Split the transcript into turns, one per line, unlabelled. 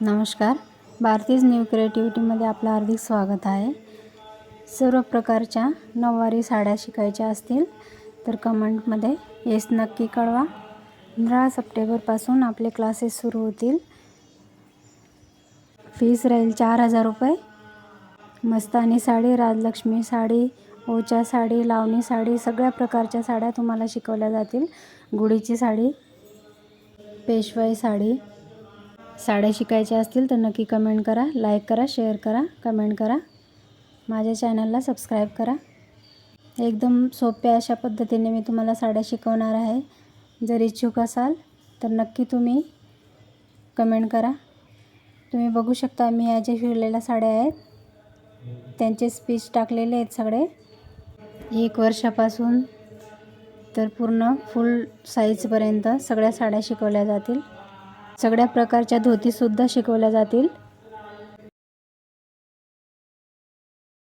नमस्कार. भारतीज न्यू क्रिएटिव्हिटीमध्ये आपलं हार्दिक स्वागत आहे. सर्व प्रकारच्या नऊवारी साड्या शिकायच्या असतील तर कमेंटमध्ये येस नक्की कळवा. पंधरा सप्टेंबरपासून आपले क्लासेस सुरू होतील. फीस राहील चार हजार रुपये. मस्तानी साडी राजलक्ष्मी साडी ओच्या साडी लावणी साडी सगळ्या प्रकारच्या साड्या तुम्हाला शिकवल्या जातील. गुढीची साडी पेशवाई साडी साड्या शिकायच्या असतील तर नक्की कमेंट करा लाईक करा शेअर करा कमेंट करा. माझ्या चॅनलला सबस्क्राईब करा. एकदम सोप्या अशा पद्धतीने मी तुम्हाला साड्या शिकवणार आहे. जर इच्छुक असाल तर नक्की तुम्ही कमेंट करा. तुम्ही बघू शकता मी ह्या ज्या शिवलेल्या साड्या आहेत त्यांचे स्पीच टाकलेले आहेत सगळे. एक वर्षापासून तर पूर्ण फुल साईजपर्यंत सगळ्या साड्या शिकवल्या जातील. सगळ्या प्रकारच्या धोतीसुद्धा शिकवल्या जातील.